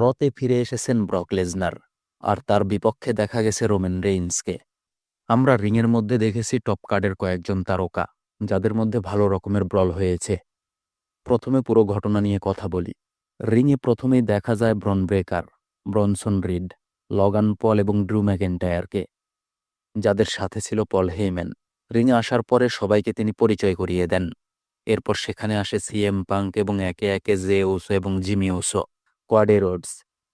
রতে ফিরে এসেছেন ব্রক লেজনার, আর তার বিপক্ষে দেখা গেছে রোমেন রেইন্সকে। আমরা রিংয়ের মধ্যে দেখেছি টপ কার্ডের কয়েকজন তারকা, যাদের মধ্যে ভালো রকমের ব্রল হয়েছে। প্রথমে পুরো ঘটনা নিয়ে কথা বলি। রিংয়ে প্রথমেই দেখা যায় Bron Breakker, Bronson Reed, Logan Paul এবং ড্রু ম্যাকেন্টায়ারকে, যাদের সাথে ছিল পল হেইম্যান। রিংয়ে আসার পরে সবাইকে তিনি পরিচয় করিয়ে দেন। এরপর সেখানে আসে সিএম পাঙ্ক এবং একে একে জে ওসো এবং জিমি ওসো। কোয়াডে রোডস।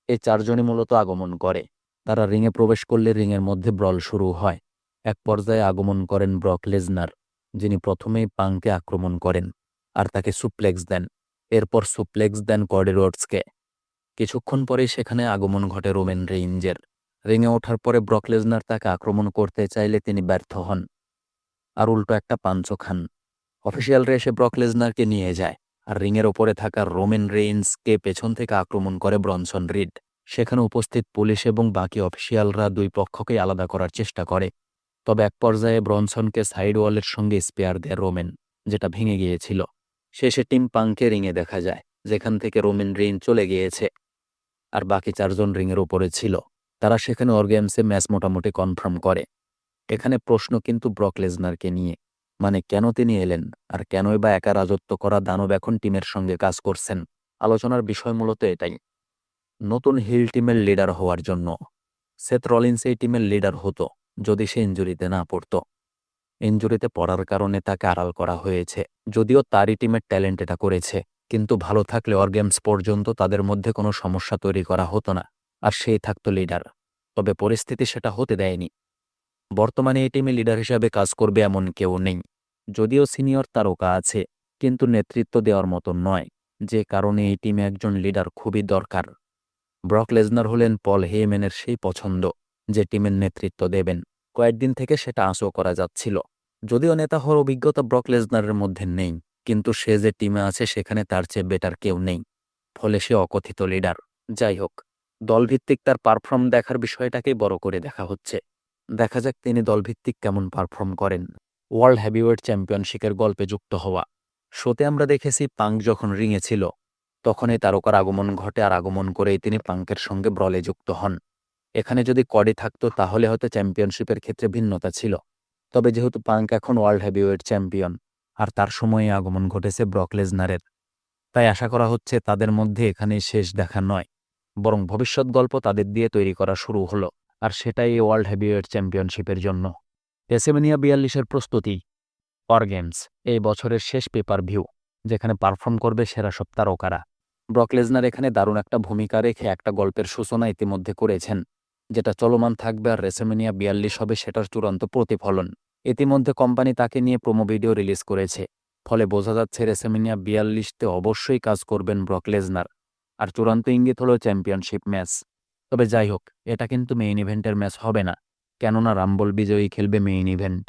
এই চারজনই মূলত আগমন করে। তারা রিংয়ে প্রবেশ করলে রিংয়ের মধ্যে ব্রল শুরু হয়। এক পর্যায়ে আগমন করেন ব্রক লেজনার, যিনি প্রথমেই পাংকে আক্রমণ করেন আর তাকে সুপ্লেক্স দেন। এরপর সুপ্লেক্স দেন কোয়াডে রোডসকে। কিছুক্ষণ পরেই সেখানে আগমন ঘটে রোমেন রেইঞ্জের রিংয়ে ওঠার পরে ব্রক লেজনার তাকে আক্রমণ করতে চাইলে তিনি ব্যর্থ হন। আর উল্টো একটা পাঞ্চ খান। অফিসিয়ালরা এসে ব্রক লেজনারকে নিয়ে যায়। আর রিংয়ের ওপরে থাকা রোমেন রেইন্সকে পেছন থেকে আক্রমণ করে ব্রনসন রিড। সেখানে উপস্থিত পুলিশ এবং বাকি অফিসিয়ালরা দুই পক্ষকেই আলাদা করার চেষ্টা করে। তবে এক পর্যায়ে ব্রনসনকে সাইড ওয়ালের সঙ্গে স্পেয়ার দেয় রোমেন, যেটা ভেঙে গিয়েছিল। শেষে টিম পাংকে রিংয়ে দেখা যায়, যেখান থেকে রোমেন রেইন চলে গিয়েছে। আর বাকি চারজন রিংয়ের ওপরে ছিল। তারা সেখানে অর্গেমসে ম্যাচ মোটামুটি কনফার্ম করে। এখানে প্রশ্ন কিন্তু ব্রকলেজনারকে নিয়ে। মানে কেন তিনি এলেন? আর কেনই বা একা রাজত্ব করা দানব এখন টিমের সঙ্গে কাজ করছেন? আলোচনার বিষয় মূলত এটাই। নতুন হিল টিমের লিডার হওয়ার জন্য। সেথ রলিন্স এই টিমের লিডার হতো, যদি সে ইঞ্জুরিতে না পড়ত। ইঞ্জুরিতে পড়ার কারণে তাকে আড়াল করা হয়েছে, যদিও তারই টিমের ট্যালেন্ট এটা করেছে, কিন্তু ভালো থাকলে অর্গেমস পর্যন্ত তাদের মধ্যে কোনো সমস্যা তৈরি করা হতো না, আর সেই থাকতো লিডার। তবে পরিস্থিতি সেটা হতে দেয়নি। বর্তমানে এই টিমে লিডার হিসাবে কাজ করবে এমন কেউ নেই। যদিও সিনিয়র তারকা আছে, কিন্তু নেতৃত্ব দেওয়ার মতো নয়, যে কারণে এই টিমে একজন লিডার খুবই দরকার। ব্রক লেজনার হলেন পল হেমেনের সেই পছন্দ, যে টিমের নেতৃত্ব দেবেন। কয়েকদিন থেকে সেটা আশও করা যাচ্ছিল। যদিও নেতা হওয়ার অভিজ্ঞতা ব্রক লেজনারের মধ্যে নেই, কিন্তু সে যে টিমে আছে সেখানে তার চেয়ে বেটার কেউ নেই। ফলে সে অকথিত লিডার। যাই হোক, দলভিত্তিক তার পারফর্ম দেখার বিষয়টাকেই বড় করে দেখা হচ্ছে। দেখা যাক তিনি দলভিত্তিক কেমন পারফর্ম করেন। ওয়ার্ল্ড হ্যাভিওয়েট চ্যাম্পিয়নশিপের গল্পে যুক্ত হওয়া। শোতে আমরা দেখেছি পাঙ্ক যখন রিঙে ছিল তখনই তারকার আগমন ঘটে আর আগমন করেই তিনি পাঙ্কের সঙ্গে ব্রলে যুক্ত হন। এখানে যদি কডি থাকতো, তাহলে হয়তো চ্যাম্পিয়নশিপের ক্ষেত্রে ভিন্নতা ছিল। তবে যেহেতু পাঙ্ক এখন ওয়ার্ল্ড হ্যাভিওয়েট চ্যাম্পিয়ন, আর তার সময়ে আগমন ঘটেছে ব্রকলেজনারের তাই আশা করা হচ্ছে তাদের মধ্যে এখানেই শেষ দেখা নয়, বরং ভবিষ্যৎ গল্প তাদের দিয়ে তৈরি করা শুরু হলো, আর সেটাই ওয়ার্ল্ড হ্যাভিওয়েট চ্যাম্পিয়নশিপের জন্য। টেসেমেনিয়া বিয়াল্লিশের প্রস্তুতি অর গেমস এই বছরের শেষ পেপার ভিউ, যেখানে পারফর্ম করবে সেরা সব তারকারা। ব্রক লেজনার এখানে দারুণ একটা ভূমিকা রেখে একটা গল্পের সূচনা ইতিমধ্যে করেছেন, যেটা চলমান থাকবে আর রেসেমেনিয়া বিয়াল্লিশ হবে সেটার চূড়ান্ত প্রতিফলন। ইতিমধ্যে কোম্পানি তাকে নিয়ে প্রোমো ভিডিও রিলিজ করেছে, ফলে বোঝা যাচ্ছে রেসেমেনিয়া বিয়াল্লিশতে অবশ্যই কাজ করবেন ব্রকলেজনার আর চূড়ান্ত ইঙ্গিত হলো চ্যাম্পিয়নশিপ ম্যাচ। তবে যাই হোক, এটা কিন্তু মেইন ইভেন্টের ম্যাচ হবে না। কেননা রাম্বল বিজয়ী খেলবে মেইন ইভেন্ট